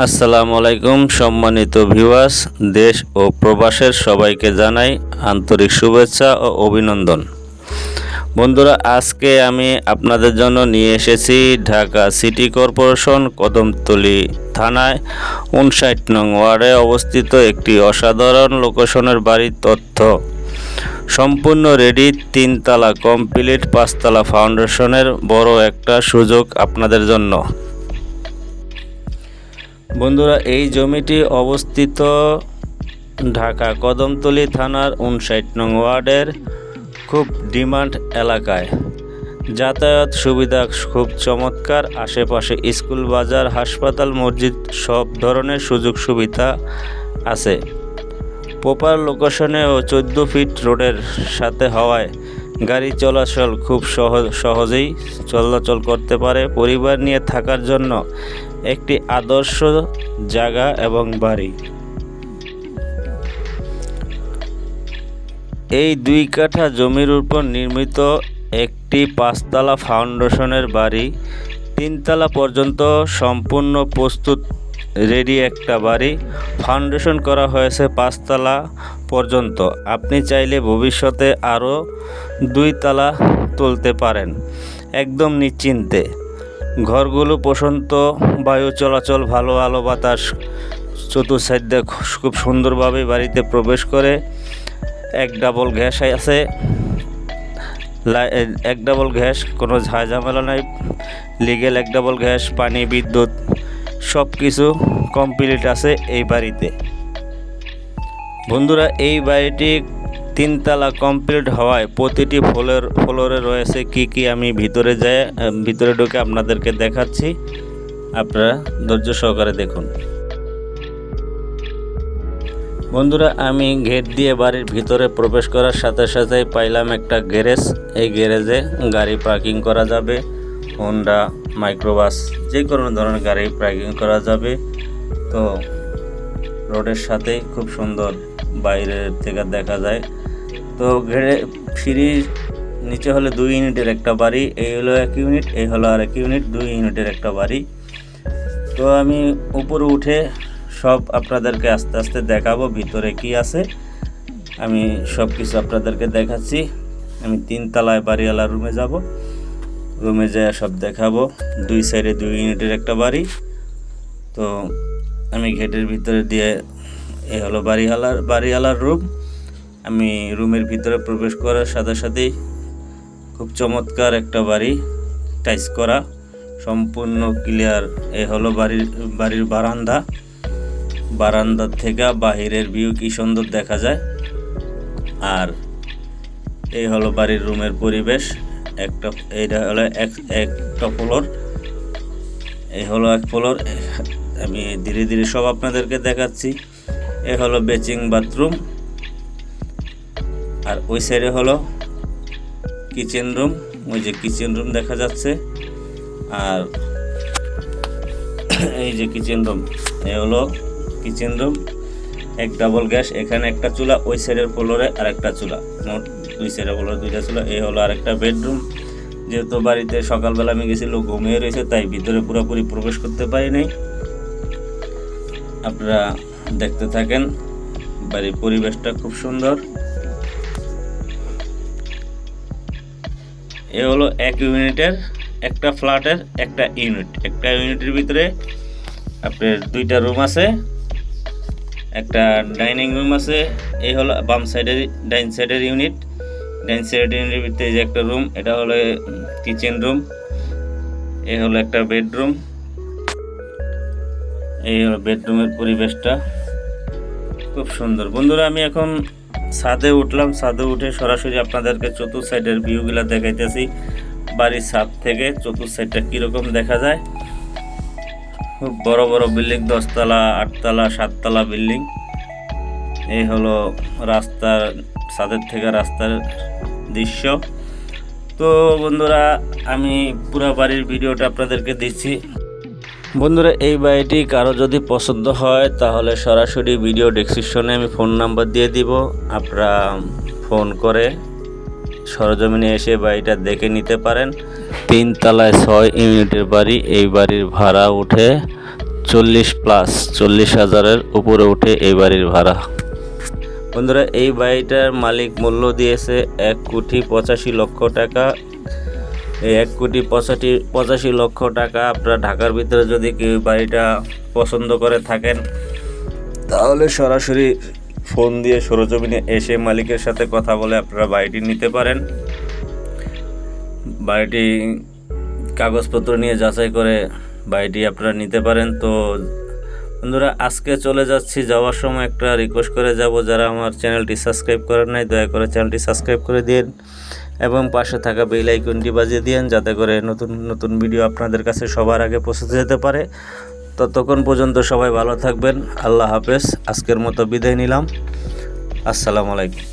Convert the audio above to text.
আসসালামু আলাইকুম, সম্মানিত ভিউয়ার্স, দেশ ও প্রবাসের সবাইকে জানাই আন্তরিক শুভেচ্ছা ও অভিনন্দন। বন্ধুরা, আজকে আমি আপনাদের জন্য নিয়ে এসেছি ঢাকা সিটি কর্পোরেশন কদমতলী থানায় উনষাট নং ওয়ার্ডে অবস্থিত একটি অসাধারণ লোকেশনের বাড়ির তথ্য। সম্পূর্ণ রেডি, তিনতলা কমপ্লিট পাঁচতলা ফাউন্ডেশনের বড় একটা সুযোগ আপনাদের জন্য। বন্ধুরা, এই জমিটি অবস্থিত ঢাকা কদমতলী থানার উনষাট নং ওয়ার্ডের খুব ডিমান্ড এলাকায়। যাতায়াত সুবিধা খুব চমৎকার, আশেপাশে স্কুল, বাজার, হাসপাতাল, মসজিদ, সব ধরনের সুযোগ সুবিধা আছে। প্রপার লোকেশনে ও চোদ্দ ফিট রোডের সাথে হওয়ায় গাড়ি চলাচল খুব সহজ, সহজেই চলাচল করতে পারে। পরিবার নিয়ে থাকার জন্য একটি আদর্শ জায়গা এবং বাড়ি। এই দুই কাঠা জমির উপর নির্মিত একটি পাঁচতলা ফাউন্ডেশনের বাড়ি। তিনতলা পর্যন্ত সম্পূর্ণ প্রস্তুত, রেডি একটা বাড়ি। ফাউন্ডেশন করা হয়েছে পাঁচতলা পর্যন্ত। আপনি চাইলে ভবিষ্যতে আরও দুই তালা তুলতে পারেন, একদম নিশ্চিন্তে। ঘরগুলো প্রশান্ত, বায়ু চলাচল ভালো, আলো বাতাস চতুর্সাইড খুব সুন্দরভাবে বাড়িতে প্রবেশ করে। এক ডাবল গ্যাস আছে। এক ডাবল গ্যাস, কোনো ঝামেলা নাই। লিগেল এক ডাবল গ্যাস, পানি, বিদ্যুৎ সব কিছু কমপ্লিট আছে এই বাড়িতে। বন্ধুরা, এই বাড়িটি তিনতলা কমপ্লিট হওয়ায় প্রতিটি ফ্লোর ফ্লোরে রয়েছে কি কি আমি ভিতরে যাই ভিতরে ঢুকে আপনাদেরকে দেখাচ্ছি। আপনারা ধৈর্য সহকারে দেখুন। বন্ধুরা, আমি গেট দিয়ে বাড়ির ভিতরে প্রবেশ করার সাথে সাথেই পাইলাম একটা গ্যারেজ এই গ্যারেজে গাড়ি পার্কিং করা যাবে হোন্ডা মাইক্রোবাস যে কোনো ধরনের গাড়ি পার্কিং করা যাবে। তো রোডের সাথেই খুব সুন্দর বাইরের থেকে দেখা যায়। তো ঘেরে সিঁড়ির নিচে হলো দুই ইউনিটের একটা বাড়ি, এই হলো এক ইউনিট, এই হলো আর এক ইউনিট, দুই ইউনিটের একটা বাড়ি। তো আমি উপরে উঠে সব আপনাদেরকে আস্তে আস্তে দেখাবো ভিতরে কি আছে। আমি সব কিছু আপনাদেরকে দেখাচ্ছি। আমি তিনতলায় বাড়িওয়ালা রুমে যাব। রুমে যেয়ে সব দেখাবো। দুই সাইডে দুই ইউনিটের একটা বাড়ি। তো আমি গেটের ভিতরে দিয়ে এ হলো বাড়িওয়ালার বাড়িওয়ালার রুম। আমি রুমের ভিতরে প্রবেশ করার সাথে সাথেই খুব চমৎকার একটা বাড়ি টাইস করা, সম্পূর্ণ ক্লিয়ার। এ হলো বাড়ির বাড়ির বারান্দা। বারান্দা থেকে বাহিরের ভিউ কি সুন্দর দেখা যায়। আর এই হলো বাড়ির রুমের পরিবেশ। একটা এইটা হলো এক, একটা ফ্লোর। এই হলো এক ফ্লোর। আমি ধীরে ধীরে সব আপনাদেরকে দেখাচ্ছি। এ হলো বেচিং বাথরুম। আর ওই সাইডে হলো কিচেন রুম ওই যে কিচেন রুম দেখা যাচ্ছে। আর এই যে কিচেন রুম এই হলো কিচেন রুম এক ডাবল গ্যাস এখানে একটা চুলা, ওই সাইডের ফ্লোরে আর একটা চুলা। মোট দুই সাইডের ফ্লোরে দুইটা চুলা এই হলো আরেকটা বেডরুম যেহেতু বাড়িতে সকালবেলা আমি গেছিল, ঘুমিয়ে রয়েছে, তাই ভিতরে পুরোপুরি প্রবেশ করতে পারি নাই। আপনারা দেখতে থাকেন, বাড়ির পরিবেশটা খুব সুন্দর। এ হলো এক ইউনিটের, একটা ফ্ল্যাটের, একটা ইউনিট। একটা ইউনিটের ভিতরে আপনার দুইটা রুম আছে, একটা ডাইনিং রুম আছে এই হলো বাম সাইডের, ডাইন সাইডের ইউনিট। ডাইন সাইডের ইউনিটের ভিতরে যে একটা রুম, এটা হলো কিচেন রুম এই হলো একটা বেডরুম, এই হলো বেডরুমের পরিবেশটা। খুব সুন্দর। বন্ধুরা, আমি এখন ছাদে উঠলাম, ছাদে উঠে সরাসরি আপনাদেরকে চতুর্থ সাইডের ভিউগুলা দেখাইতেছি। বাড়ির ছাদ থেকে চতুর্থ সাইডটা কীরকম দেখা যায়? খুব বড় বড় বিল্ডিং, দশতলা, আটতলা, সাততলা বিল্ডিং। এই হলো রাস্তার, ছাদের থেকে রাস্তার দৃশ্য। তো বন্ধুরা, আমি পুরো বাড়ির ভিডিওটা আপনাদেরকে দিচ্ছি। বন্ধুরা, এই বাড়িটি কারও যদি পছন্দ হয়, তাহলে সরাসরি ভিডিও ডেসক্রিপশনে আমি ফোন নাম্বার দিয়ে দিব। আপনারা ফোন করে সরজমিনে এসে বাড়িটা দেখে নিতে পারেন। তিন তলায় ছয় ইউনিটের বাড়ি, এই বাড়ির ভাড়া উঠে চল্লিশ প্লাস চল্লিশ হাজারের উপরে উঠে এই বাড়ির ভাড়া। বন্ধুরা, এই বাড়িটার মালিক মূল্য দিয়েছে এক কোটি পঁচাশি লক্ষ টাকা। এক কোটি পঁচাশি পঁচাশি লক্ষ টাকা আপনারা ঢাকার ভিতরে যদি কেউ বাড়িটা পছন্দ করে থাকেন, তাহলে সরাসরি ফোন দিয়ে সরজমিনে এসে মালিকের সাথে কথা বলে আপনারা বাড়িটি নিতে পারেন। বাড়িটি কাগজপত্র নিয়ে যাচাই করে বাড়িটি আপনারা নিতে পারেন। তো বন্ধুরা, আজকে চলে যাচ্ছি, যাওয়ার সময় একটা রিকোয়েস্ট করে যাব। যারা আমার চ্যানেলটি সাবস্ক্রাইব করেন নাই, দয়া করে চ্যানেলটি সাবস্ক্রাইব করে দিন এবং পাশে থাকা বেল আইকনটি বাজিয়ে দিন যাতে করে নতুন নতুন ভিডিও আপনাদের কাছে সবার আগে পৌঁছতে যেতে পারে। ততক্ষণ পর্যন্ত সবাই ভালো থাকবেন। আল্লাহ হাফেজ। আজকের মতো বিদায় নিলাম। আসসালামু আলাইকুম।